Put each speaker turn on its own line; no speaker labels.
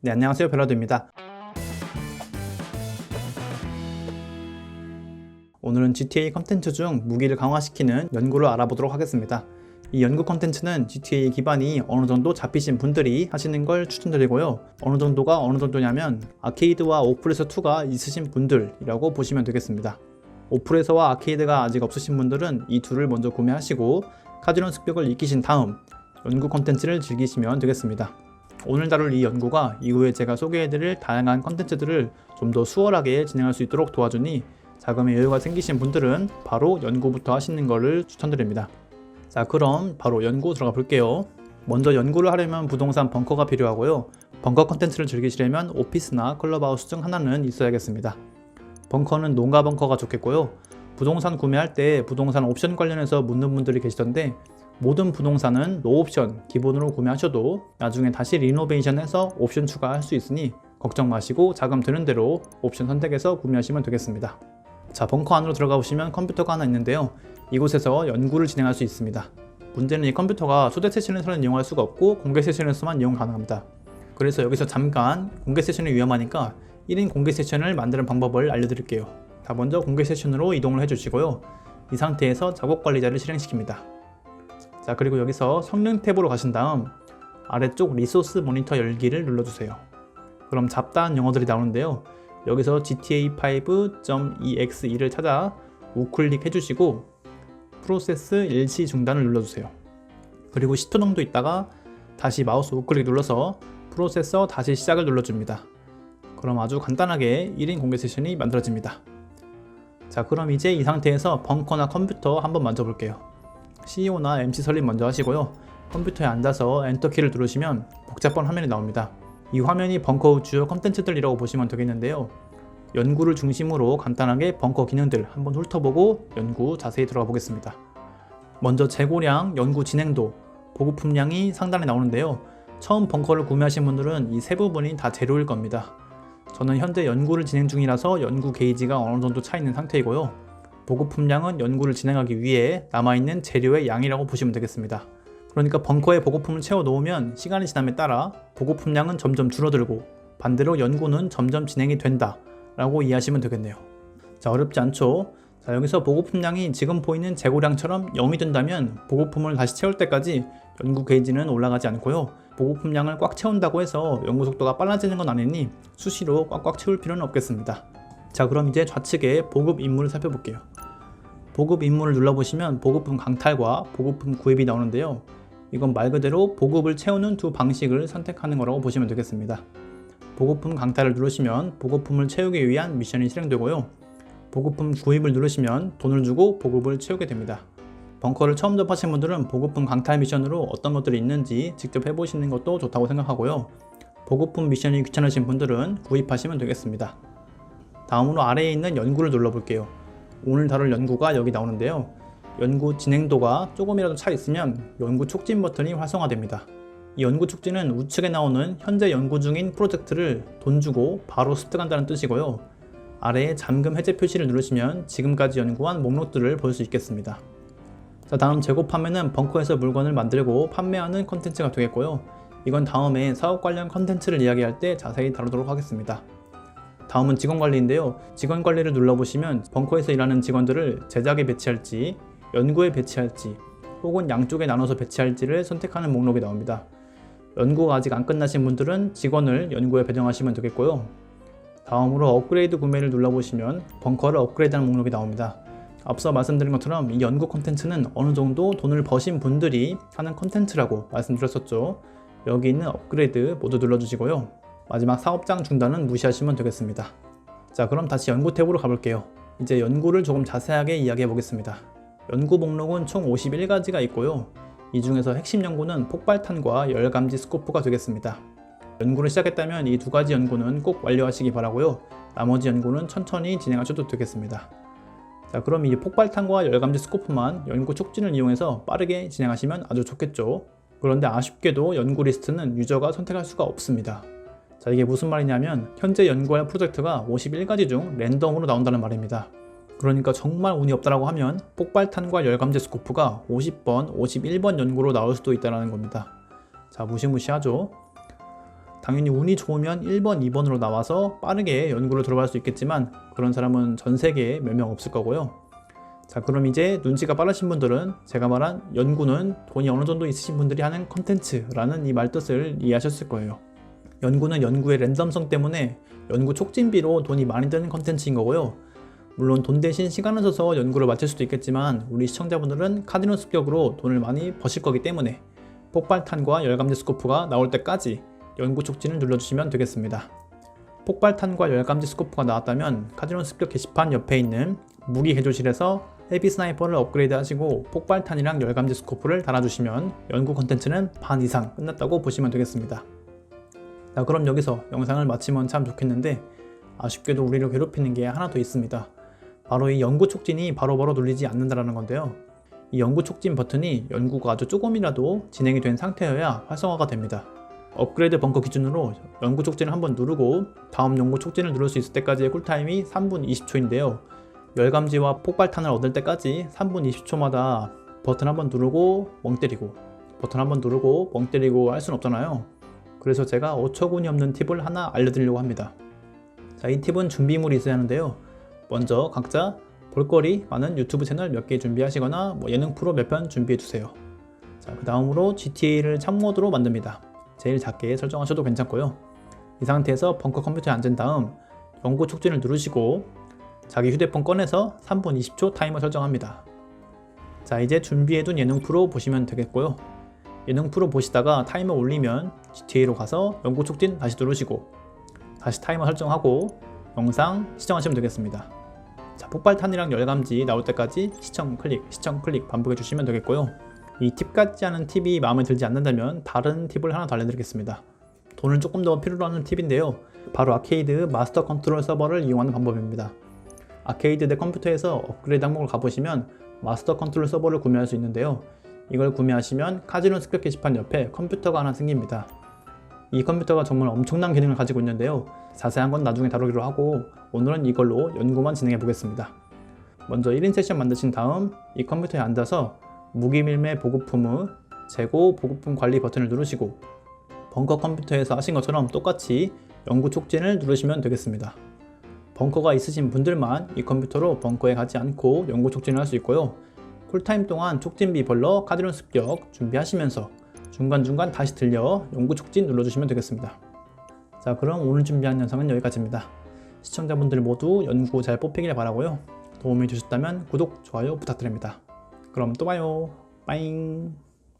네, 안녕하세요. 베라도입니다. 오늘은 GTA 컨텐츠 중 무기를 강화시키는 연구를 알아보도록 하겠습니다. 이 연구 컨텐츠는 GTA 기반이 어느 정도 잡히신 분들이 하시는 걸 추천드리고요. 어느 정도가 어느 정도냐면 아케이드와 오프레서 2가 있으신 분들이라고 보시면 되겠습니다. 오프레서와 아케이드가 아직 없으신 분들은 이 둘을 먼저 구매하시고 카지노 습격을 익히신 다음 연구 컨텐츠를 즐기시면 되겠습니다. 오늘 다룰 이 연구가 이후에 제가 소개해드릴 다양한 컨텐츠들을 좀 더 수월하게 진행할 수 있도록 도와주니 자금의 여유가 생기신 분들은 바로 연구부터 하시는 것을 추천드립니다. 자 그럼 바로 연구 들어가 볼게요. 먼저 연구를 하려면 부동산 벙커가 필요하고요. 벙커 컨텐츠를 즐기시려면 오피스나 클럽하우스 중 하나는 있어야겠습니다. 벙커는 농가 벙커가 좋겠고요. 부동산 구매할 때 부동산 옵션 관련해서 묻는 분들이 계시던데 모든 부동산은 노옵션 기본으로 구매하셔도 나중에 다시 리노베이션해서 옵션 추가할 수 있으니 걱정 마시고 자금 드는 대로 옵션 선택해서 구매하시면 되겠습니다. 자 벙커 안으로 들어가 보시면 컴퓨터가 하나 있는데요. 이곳에서 연구를 진행할 수 있습니다. 문제는 이 컴퓨터가 초대 세션에서는 이용할 수가 없고 공개 세션에서만 이용 가능합니다. 그래서 여기서 잠깐 공개 세션이 위험하니까 1인 공개 세션을 만드는 방법을 알려드릴게요. 자 먼저 공개 세션으로 이동을 해주시고요. 이 상태에서 작업 관리자를 실행시킵니다. 자 그리고 여기서 성능 탭으로 가신 다음 아래쪽 리소스 모니터 열기를 눌러주세요. 그럼 잡다한 영어들이 나오는데요. 여기서 GTA5.exe 를 찾아 우클릭 해주시고 프로세스 일시 중단을 눌러주세요. 그리고 10초 정도 있다가 다시 마우스 우클릭 눌러서 프로세서 다시 시작을 눌러줍니다. 그럼 아주 간단하게 1인 공개 세션이 만들어집니다. 자 그럼 이제 이 상태에서 벙커나 컴퓨터 한번 만져볼게요. CEO나 MC 설립 먼저 하시고요. 컴퓨터에 앉아서 엔터키를 누르시면 복잡한 화면이 나옵니다. 이 화면이 벙커 주요 컨텐츠들이라고 보시면 되겠는데요. 연구를 중심으로 간단하게 벙커 기능들 한번 훑어보고 연구 자세히 들어가 보겠습니다. 먼저 재고량, 연구 진행도, 보급품량이 상단에 나오는데요. 처음 벙커를 구매하신 분들은 이 세 부분이 다 재료일 겁니다. 저는 현재 연구를 진행 중이라서 연구 게이지가 어느 정도 차 있는 상태이고요. 보급 품량은 연구를 진행하기 위해 남아있는 재료의 양이라고 보시면 되겠습니다. 그러니까 벙커에 보급품을 채워 놓으면 시간이 지남에 따라 보급 품량은 점점 줄어들고 반대로 연구는 점점 진행이 된다 라고 이해하시면 되겠네요. 자 어렵지 않죠? 자 여기서 보급 품량이 지금 보이는 재고량처럼 0이 된다면 보급품을 다시 채울 때까지 연구 게이지는 올라가지 않고요. 보급 품량을 꽉 채운다고 해서 연구 속도가 빨라지는 건 아니니 수시로 꽉꽉 채울 필요는 없겠습니다. 자 그럼 이제 좌측에 보급 임무를 살펴볼게요. 보급 임무를 눌러보시면 보급품 강탈과 보급품 구입이 나오는데요. 이건 말 그대로 보급을 채우는 두 방식을 선택하는 거라고 보시면 되겠습니다. 보급품 강탈을 누르시면 보급품을 채우기 위한 미션이 실행되고요. 보급품 구입을 누르시면 돈을 주고 보급을 채우게 됩니다. 벙커를 처음 접하신 분들은 보급품 강탈 미션으로 어떤 것들이 있는지 직접 해보시는 것도 좋다고 생각하고요. 보급품 미션이 귀찮으신 분들은 구입하시면 되겠습니다. 다음으로 아래에 있는 연구를 눌러볼게요. 오늘 다룰 연구가 여기 나오는데요. 연구 진행도가 조금이라도 차 있으면 연구 촉진 버튼이 활성화됩니다. 이 연구 촉진은 우측에 나오는 현재 연구 중인 프로젝트를 돈 주고 바로 습득한다는 뜻이고요. 아래에 잠금 해제 표시를 누르시면 지금까지 연구한 목록들을 볼 수 있겠습니다. 자, 다음 재고 판매는 벙커에서 물건을 만들고 판매하는 컨텐츠가 되겠고요. 이건 다음에 사업 관련 컨텐츠를 이야기할 때 자세히 다루도록 하겠습니다. 다음은 직원 관리인데요. 직원 관리를 눌러보시면 벙커에서 일하는 직원들을 제작에 배치할지, 연구에 배치할지, 혹은 양쪽에 나눠서 배치할지를 선택하는 목록이 나옵니다. 연구가 아직 안 끝나신 분들은 직원을 연구에 배정하시면 되겠고요. 다음으로 업그레이드 구매를 눌러보시면 벙커를 업그레이드하는 목록이 나옵니다. 앞서 말씀드린 것처럼 이 연구 콘텐츠는 어느 정도 돈을 버신 분들이 하는 콘텐츠라고 말씀드렸었죠. 여기 있는 업그레이드 모두 눌러주시고요. 마지막 사업장 중단은 무시하시면 되겠습니다. 자 그럼 다시 연구 탭으로 가볼게요. 이제 연구를 조금 자세하게 이야기해 보겠습니다. 연구 목록은 총 51가지가 있고요. 이 중에서 핵심 연구는 폭발탄과 열감지 스코프가 되겠습니다. 연구를 시작했다면 이 두 가지 연구는 꼭 완료하시기 바라고요. 나머지 연구는 천천히 진행하셔도 되겠습니다. 자, 그럼 이 폭발탄과 열감지 스코프만 연구 촉진을 이용해서 빠르게 진행하시면 아주 좋겠죠. 그런데 아쉽게도 연구 리스트는 유저가 선택할 수가 없습니다. 자, 이게 무슨 말이냐면 현재 연구할 프로젝트가 51가지 중 랜덤으로 나온다는 말입니다. 그러니까 정말 운이 없다라고 하면 폭발탄과 열감지 스코프가 50번, 51번 연구로 나올 수도 있다는 겁니다. 자, 무시무시하죠. 당연히 운이 좋으면 1번, 2번으로 나와서 빠르게 연구를 들어갈 수 있겠지만 그런 사람은 전 세계에 몇 명 없을 거고요. 자, 그럼 이제 눈치가 빠르신 분들은 제가 말한 연구는 돈이 어느 정도 있으신 분들이 하는 컨텐츠라는 이 말뜻을 이해하셨을 거예요. 연구는 연구의 랜덤성 때문에 연구 촉진비로 돈이 많이 드는 컨텐츠인 거고요. 물론 돈 대신 시간을 써서 연구를 마칠 수도 있겠지만 우리 시청자분들은 카디노 습격으로 돈을 많이 버실 거기 때문에 폭발탄과 열감지 스코프가 나올 때까지 연구 촉진을 눌러주시면 되겠습니다. 폭발탄과 열감지 스코프가 나왔다면 카지노 습격 게시판 옆에 있는 무기 개조실에서 헤비 스나이퍼를 업그레이드 하시고 폭발탄이랑 열감지 스코프를 달아주시면 연구 컨텐츠는 반 이상 끝났다고 보시면 되겠습니다. 자 그럼 여기서 영상을 마치면 참 좋겠는데 아쉽게도 우리를 괴롭히는 게 하나 더 있습니다. 바로 이 연구 촉진이 바로바로 눌리지 않는다는 건데요. 이 연구 촉진 버튼이 연구가 아주 조금이라도 진행이 된 상태여야 활성화가 됩니다. 업그레이드 벙커 기준으로 연구 촉진을 한번 누르고 다음 연구 촉진을 누를 수 있을 때까지의 쿨타임이 3분 20초인데요. 열감지와 폭발탄을 얻을 때까지 3분 20초마다 버튼 한번 누르고 멍 때리고 버튼 한번 누르고 멍 때리고 할 수는 없잖아요. 그래서 제가 어처구니 없는 팁을 하나 알려드리려고 합니다. 자, 이 팁은 준비물이 있어야 하는데요. 먼저 각자 볼거리 많은 유튜브 채널 몇 개 준비하시거나 뭐 예능 프로 몇 편 준비해 두세요. 자, 그 다음으로 GTA를 참모드로 만듭니다. 제일 작게 설정하셔도 괜찮고요. 이 상태에서 벙커 컴퓨터에 앉은 다음 연구 촉진을 누르시고 자기 휴대폰 꺼내서 3분 20초 타이머 설정합니다. 자, 이제 준비해둔 예능 프로 보시면 되겠고요. 예능 프로 보시다가 타이머 올리면 GTA로 가서 연구 촉진 다시 누르시고 다시 타이머 설정하고 영상 시청하시면 되겠습니다. 자, 폭발탄이랑 열감지 나올 때까지 시청 클릭, 시청 클릭 반복해 주시면 되겠고요. 이 팁 같지 않은 팁이 마음에 들지 않는다면 다른 팁을 하나 더 알려드리겠습니다. 돈을 조금 더 필요로 하는 팁인데요. 바로 아케이드 마스터 컨트롤 서버를 이용하는 방법입니다. 아케이드 내 컴퓨터에서 업그레이드 항목을 가보시면 마스터 컨트롤 서버를 구매할 수 있는데요. 이걸 구매하시면 카지노 습격 게시판 옆에 컴퓨터가 하나 생깁니다. 이 컴퓨터가 정말 엄청난 기능을 가지고 있는데요. 자세한 건 나중에 다루기로 하고 오늘은 이걸로 연구만 진행해 보겠습니다. 먼저 1인 세션 만드신 다음 이 컴퓨터에 앉아서 무기 밀매 보급품의 재고 보급품 관리 버튼을 누르시고 벙커 컴퓨터에서 하신 것처럼 똑같이 연구 촉진을 누르시면 되겠습니다. 벙커가 있으신 분들만 이 컴퓨터로 벙커에 가지 않고 연구 촉진을 할 수 있고요. 쿨타임 동안 촉진비 벌러 카드론 습격 준비하시면서 중간중간 다시 들려 연구 촉진 눌러주시면 되겠습니다. 자 그럼 오늘 준비한 영상은 여기까지입니다. 시청자분들 모두 연구 잘 뽑히길 바라고요. 도움이 되셨다면 구독, 좋아요 부탁드립니다. 그럼 또 봐요. 빠잉.